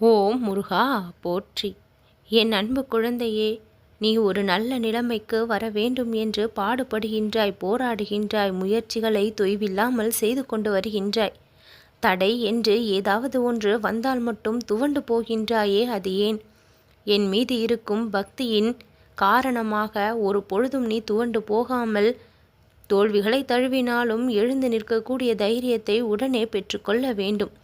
ஓம் முருகா போற்றி. என் அன்பு குழந்தையே நீ ஒரு நல்ல நிலைமைக்கு வர வேண்டும் என்று பாடுபடுகின்றாய் போராடுகின்றாய் முயற்சிகளை தொய்வில்லாமல் செய்து கொண்டு வருகின்றாய். தடை என்று ஏதாவது ஒன்று வந்தால் மட்டும் துவண்டு போகின்றாயே அது ஏன்? என் மீது இருக்கும் பக்தியின் காரணமாக ஒரு பொழுதும் நீ துவண்டு போகாமல் தோல்விகளை தழுவினாலும் எழுந்து நிற்கக்கூடிய தைரியத்தை உடனே பெற்றுக்கொள்ள வேண்டும்.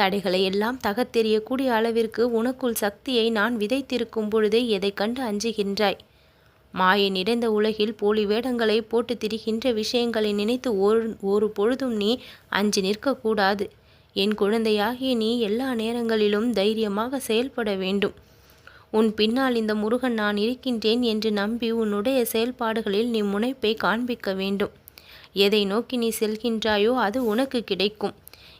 தடைகளை எல்லாம் தகத்தெறியக்கூடிய அளவிற்கு உனக்குள் சக்தியை நான் விதைத்திருக்கும் பொழுதே எதை கண்டு அஞ்சுகின்றாய். மாயை நிறைந்த உலகில் போலி வேடங்களை போட்டு திரிகின்ற விஷயங்களை நினைத்து ஒரு ஒரு பொழுதும் நீ அஞ்சு நிற்கக்கூடாது. என் குழந்தையாகிய நீ எல்லா நேரங்களிலும் தைரியமாக செயல்பட வேண்டும். உன் பின்னால் இந்த முருகன் நான் இருக்கின்றேன் என்று நம்பி உன்னுடைய செயல்பாடுகளில் நீ முனைப்பை காண்பிக்க வேண்டும். எதை நோக்கி நீ செல்கின்றாயோ அது உனக்கு கிடைக்கும்.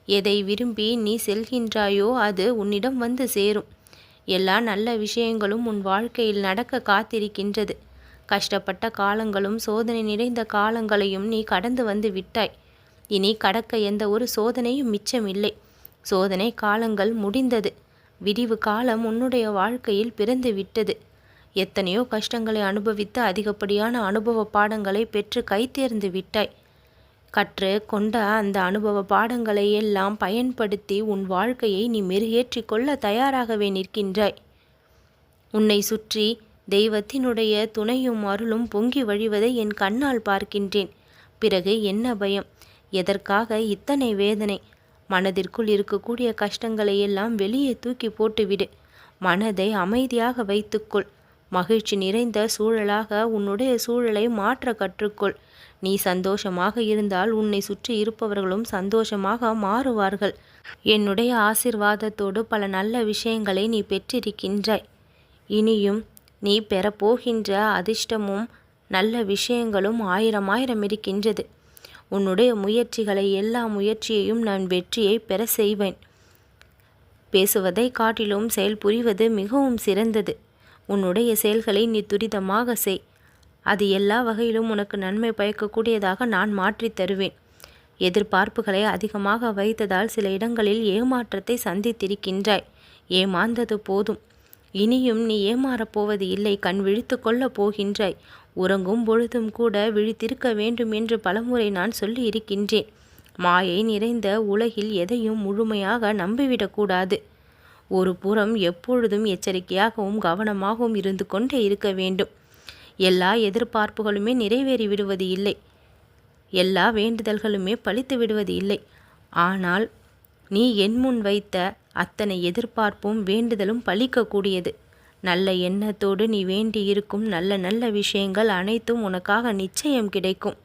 எதை விரும்பி நீ செல்கின்றாயோ அது உன்னிடம் வந்து சேரும். எல்லா நல்ல விஷயங்களும் உன் வாழ்க்கையில் நடக்க காத்திருக்கின்றது. கஷ்டப்பட்ட காலங்களும் சோதனை நிறைந்த காலங்களையும் நீ கடந்து வந்து விட்டாய். இனி கடக்க எந்த ஒரு சோதனையும் மிச்சமில்லை. சோதனை காலங்கள் முடிந்தது. விரிவு காலம் உன்னுடைய வாழ்க்கையில் பிறந்து விட்டது. எத்தனையோ கஷ்டங்களை அனுபவித்து அதிகப்படியான அனுபவ பாடங்களை பெற்று கைத்தேர்ந்து விட்டாய். கற்று கொண்ட அந்த அனுபவ பாடங்களை எல்லாம் பயன்படுத்தி உன் வாழ்க்கையை நீ மெருகேற்றி கொள்ள தயாராகவே நிற்கின்றாய். உன்னை சுற்றி தெய்வத்தினுடைய துணையும் அருளும் பொங்கி வழிவதை என் கண்ணால் பார்க்கின்றேன். பிறகு என்ன பயம்? எதற்காக இத்தனை வேதனை? மனதிற்குள் இருக்கக்கூடிய கஷ்டங்களை எல்லாம் வெளியே தூக்கி போட்டுவிடு. மனதை அமைதியாக வைத்துக்கொள். மகிழ்ச்சி நிறைந்த சூழலாக உன்னுடைய சூழலை மாற்ற கற்றுக்கொள். நீ சந்தோஷமாக இருந்தால் உன்னை சுற்றி இருப்பவர்களும் சந்தோஷமாக மாறுவார்கள். என்னுடைய ஆசிர்வாதத்தோடு பல நல்ல விஷயங்களை நீ பெற்றிருக்கின்றாய். இனியும் நீ பெறப்போகின்ற அதிர்ஷ்டமும் நல்ல விஷயங்களும் ஆயிரம் ஆயிரம் இருக்கின்றது. உன்னுடைய முயற்சிகளை எல்லா முயற்சியையும் நான் வெற்றியை பெற செய்வேன். பேசுவதை காட்டிலும் செயல் புரிவது மிகவும் சிறந்தது. உன்னுடைய செயல்களை நீ துரிதமாக செய். அது எல்லா வகையிலும் உனக்கு நன்மை பயக்கக்கூடியதாக நான் மாற்றித் தருவேன். எதிர்பார்ப்புகளை அதிகமாக வைத்ததால் சில இடங்களில் ஏமாற்றத்தை சந்தித்திருக்கின்றாய். ஏமாந்தது போதும். இனியும் நீ ஏமாறப்போவது இல்லை. கண் விழித்து கொள்ளப் போகின்றாய். உறங்கும் பொழுதும் கூட விழித்திருக்க வேண்டும் என்று பலமுறை நான் சொல்லி இருக்கின்றேன் மாயை நிறைந்த உலகில் எதையும் முழுமையாக நம்பிவிடக்கூடாது ஒரு புறம் எப்பொழுதும் எச்சரிக்கையாகவும் கவனமாகவும் இருந்து கொண்டே இருக்க வேண்டும். எல்லா எதிர்பார்ப்புகளுமே நிறைவேறி விடுவது இல்லை. எல்லா வேண்டுதல்களுமே பழித்து விடுவது இல்லை. ஆனால் நீ என் முன் வைத்த அத்தனை எதிர்பார்ப்பும் வேண்டுதலும் பழிக்கக்கூடியது. நல்ல எண்ணத்தோடு நீ வேண்டி இருக்கும் நல்ல நல்ல விஷயங்கள் அனைத்தும் உனக்காக நிச்சயம் கிடைக்கும்.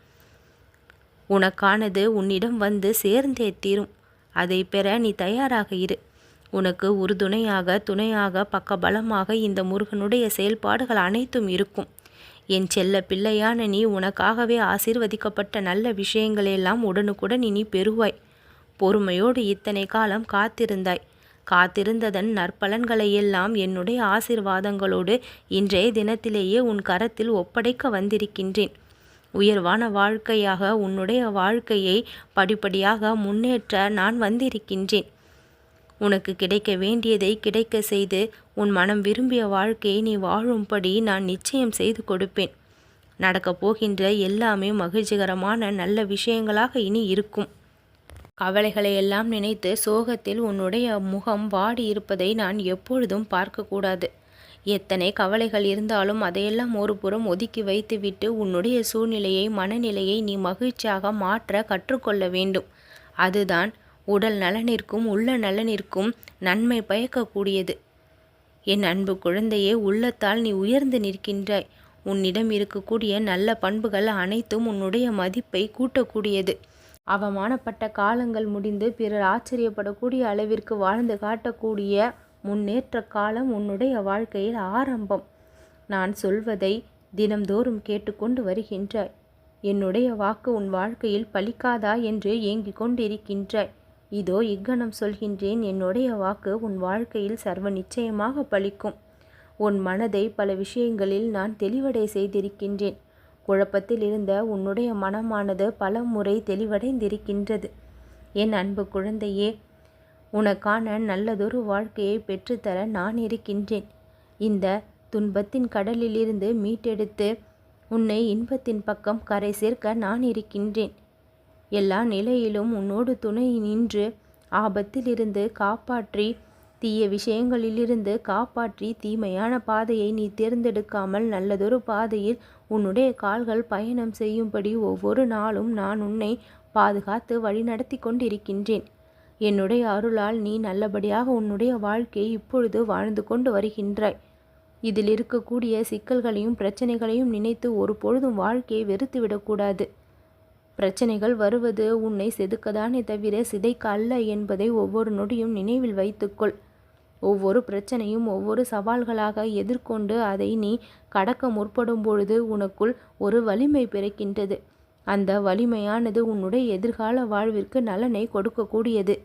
உனக்கானது உன்னிடம் வந்து சேர்ந்தே தீரும். அதை பெற நீ தயாராக இரு. உனக்கு உறுதுணையாக துணையாக பக்கபலமாக இந்த முருகனுடைய செயல்பாடுகள் அனைத்தும் இருக்கும். என் செல்ல பிள்ளையான நீ உனக்காகவே ஆசீர்வதிக்கப்பட்ட நல்ல விஷயங்களையெல்லாம் உடனுக்குடன் இனி பெறுவாய். பொறுமையோடு இத்தனை காலம் காத்திருந்தாய். காத்திருந்ததன் நற்பலன்களையெல்லாம் என்னுடைய ஆசிர்வாதங்களோடு இன்றைய தினத்திலேயே உன் கரத்தில் ஒப்படைக்க வந்திருக்கின்றேன். உயர்வான வாழ்க்கையாக உன்னுடைய வாழ்க்கையை படிப்படியாக முன்னேற்ற நான் வந்திருக்கின்றேன். உனக்கு கிடைக்க வேண்டியதை கிடைக்க செய்து உன் மனம் விரும்பிய வாழ்க்கையை நீ வாழும்படி நான் நிச்சயம் செய்து கொடுப்பேன். நடக்கப் போகின்ற எல்லாமே மகிழ்ச்சிகரமான நல்ல விஷயங்களாக இனி இருக்கும். கவலைகளை எல்லாம் நினைத்து சோகத்தில் உன்னுடைய முகம் வாடி இருப்பதை நான் எப்பொழுதும் பார்க்கக்கூடாது. எத்தனை கவலைகள் இருந்தாலும் அதையெல்லாம் ஒரு புறம் ஒதுக்கி வைத்துவிட்டு உன்னுடைய சூழ்நிலையை மனநிலையை நீ மகிழ்ச்சியாக மாற்ற கற்றுக்கொள்ள வேண்டும். அதுதான் உடல் நலனிற்கும் உள்ள நலனிற்கும் நன்மை பயக்கக்கூடியது. என் அன்பு குழந்தையே உள்ளத்தால் நீ உயர்ந்து நிற்கின்றாய். உன்னிடம் இருக்கக்கூடிய நல்ல பண்புகள் அனைத்தும் உன்னுடைய மதிப்பை கூட்டக்கூடியது. அவமானப்பட்ட காலங்கள் முடிந்து பிறர் ஆச்சரியப்படக்கூடிய அளவிற்கு வாழ்ந்து காட்டக்கூடிய முன்னேற்ற காலம் உன்னுடைய வாழ்க்கையில் ஆரம்பம். நான் சொல்வதை தினம்தோறும் கேட்டுக்கொண்டு வருகின்றாய். என்னுடைய வாக்கு உன் வாழ்க்கையில் பலிக்காதா என்று ஏங்கிக் கொண்டிருக்கின்றாய். இதோ இக்கணம் சொல்கின்றேன் என்னுடைய வாக்கு உன் வாழ்க்கையில் சர்வ நிச்சயமாக பலிக்கும் உன் மனதை பல விஷயங்களில் நான் தெளிவடை செய்திருக்கின்றேன். குழப்பத்தில் இருந்த உன்னுடைய மனமானது பல முறை தெளிவடைந்திருக்கின்றது. என் அன்பு குழந்தையே உனக்கான நல்லதொரு வாழ்க்கையை பெற்றுத்தர நான் இருக்கின்றேன். இந்த துன்பத்தின் கடலிலிருந்து மீட்டெடுத்து உன்னை இன்பத்தின் பக்கம் கரை சேர்க்க நான் இருக்கின்றேன். எல்லா நிலையிலும் உன்னோடு துணை நின்று ஆபத்திலிருந்து காப்பாற்றி தீய விஷயங்களிலிருந்து காப்பாற்றி தீமையான பாதையை நீ தேர்ந்தெடுக்காமல் நல்லதொரு பாதையில் உன்னுடைய கால்கள் பயணம் செய்யும்படி ஒவ்வொரு நாளும் நான் உன்னை பாதுகாத்து வழிநடத்தி கொண்டிருக்கின்றேன். என்னுடைய அருளால் நீ நல்லபடியாக உன்னுடைய வாழ்க்கையை இப்பொழுது வாழ்ந்து கொண்டு வருகின்றாய். இதில் இருக்கக்கூடிய சிக்கல்களையும் பிரச்சனைகளையும் நினைத்து ஒரு பொழுதும் வாழ்க்கையை வெறுத்துவிடக்கூடாது. பிரச்சனைகள் வருவது உன்னை செதுக்கதானே தவிர சிதைக்க அல்ல என்பதை ஒவ்வொரு நொடியும் நினைவில் வைத்துக்கொள். ஒவ்வொரு பிரச்சனையும் ஒவ்வொரு சவால்களாக எதிர்கொண்டு அதை நீ கடக்க முற்படும் பொழுது உனக்குள் ஒரு வலிமை பிறக்கின்றது. அந்த வலிமையானது உன்னுடைய எதிர்கால வாழ்விற்கு நலனை கொடுக்கக்கூடியது.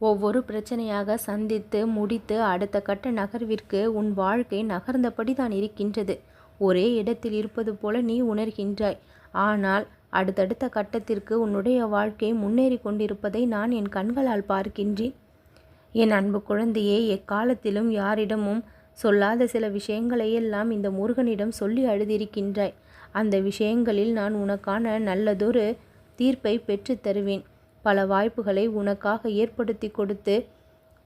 ஒவ்வொரு பிரச்சனையாக சந்தித்து முடித்து அடுத்த கட்ட நகர்விற்கு உன் வாழ்க்கை நகர்ந்தபடி தான் இருக்கின்றது. ஒரே இடத்தில் இருப்பது போல நீ உணர்கின்றாய். ஆனால் அடுத்தடுத்த கட்டத்திற்கு உன்னுடைய வாழ்க்கை முன்னேறி கொண்டிருப்பதை நான் என் கண்களால் பார்க்கின்றேன். என் அன்பு குழந்தையே எக்காலத்திலும் யாரிடமும் சொல்லாத சில விஷயங்களையெல்லாம் இந்த முருகனிடம் சொல்லி அழுதிருக்கின்றாய். அந்த விஷயங்களில் நான் உனக்கான நல்லதொரு தீர்ப்பை பெற்று தருவேன். பல வாய்ப்புகளை உனக்காக ஏற்படுத்தி கொடுத்து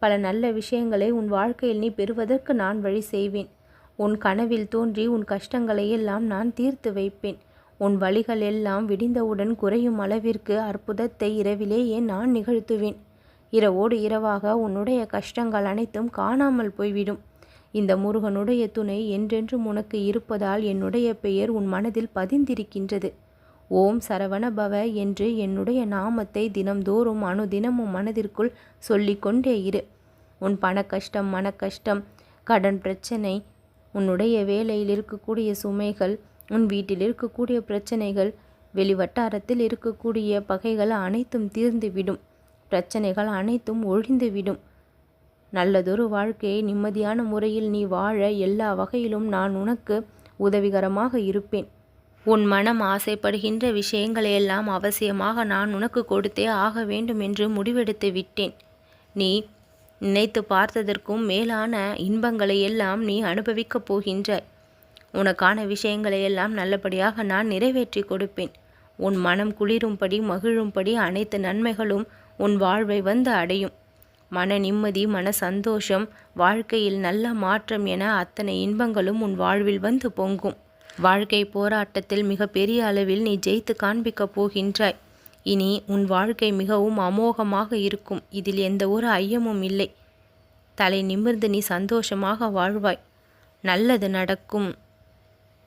பல நல்ல விஷயங்களை உன் வாழ்க்கையில் நீ பெறுவதற்கு நான் வழி செய்வேன். உன் கனவில் தோன்றி உன் கஷ்டங்களையெல்லாம் நான் தீர்த்து வைப்பேன். உன் வழிகள் எல்லாம் விடிந்தவுடன் குறையும் அளவிற்கு அற்புதத்தை இரவிலேயே நான் நிகழ்த்துவேன். இரவோடு இரவாக உன்னுடைய கஷ்டங்கள் அனைத்தும் காணாமல் போய்விடும். இந்த முருகனுடைய துணை என்றென்றும் உனக்கு இருப்பதால் என்னுடைய பெயர் உன் மனதில் பதிந்திருக்கின்றது. ஓம் சரவணபவ என்று என்னுடைய நாமத்தை தினம்தோறும் அணுதினமும் மனதிற்குள் சொல்லிக்கொண்டே இரு. உன் பண கஷ்டம் மன கஷ்டம் கடன் பிரச்சனை உன்னுடைய வேலையில் இருக்கக்கூடிய சுமைகள் உன் வீட்டில் இருக்கக்கூடிய பிரச்சனைகள் வெளிவட்டாரத்தில் இருக்கக்கூடிய பகைகள் அனைத்தும் தீர்ந்துவிடும். பிரச்சனைகள் அனைத்தும் ஒழிந்துவிடும். நல்லதொரு வாழ்க்கையை நிம்மதியான முறையில் நீ வாழ எல்லா வகையிலும் நான் உனக்கு உதவிகரமாக இருப்பேன். உன் மனம் ஆசைப்படுகின்ற விஷயங்களையெல்லாம் அவசியமாக நான் உனக்கு கொடுத்தே ஆக வேண்டும் என்று முடிவெடுத்து விட்டேன். நீ நினைத்து பார்த்ததற்கும் மேலான இன்பங்களை எல்லாம் நீ அனுபவிக்கப் போகின்றாய். உனக்கான விஷயங்களை எல்லாம் நல்லபடியாக நான் நிறைவேற்றி கொடுப்பேன். உன் மனம் குளிரும்படி மகிழும்படி அனைத்து நன்மைகளும் உன் வாழ்வை வந்து அடையும். மன நிம்மதி மன சந்தோஷம் வாழ்க்கையில் நல்ல மாற்றம் என அத்தனை இன்பங்களும் உன் வாழ்வில் வந்து பொங்கும். வாழ்க்கை போராட்டத்தில் மிக பெரிய அளவில் நீ ஜெயித்து காண்பிக்கப் போகின்றாய். இனி உன் வாழ்க்கை மிகவும் அமோகமாக இருக்கும். இதில் எந்த ஒரு ஐயமும் இல்லை. தலை நிமிர்ந்து நீ சந்தோஷமாக வாழ்வாய். நல்லது நடக்கும்.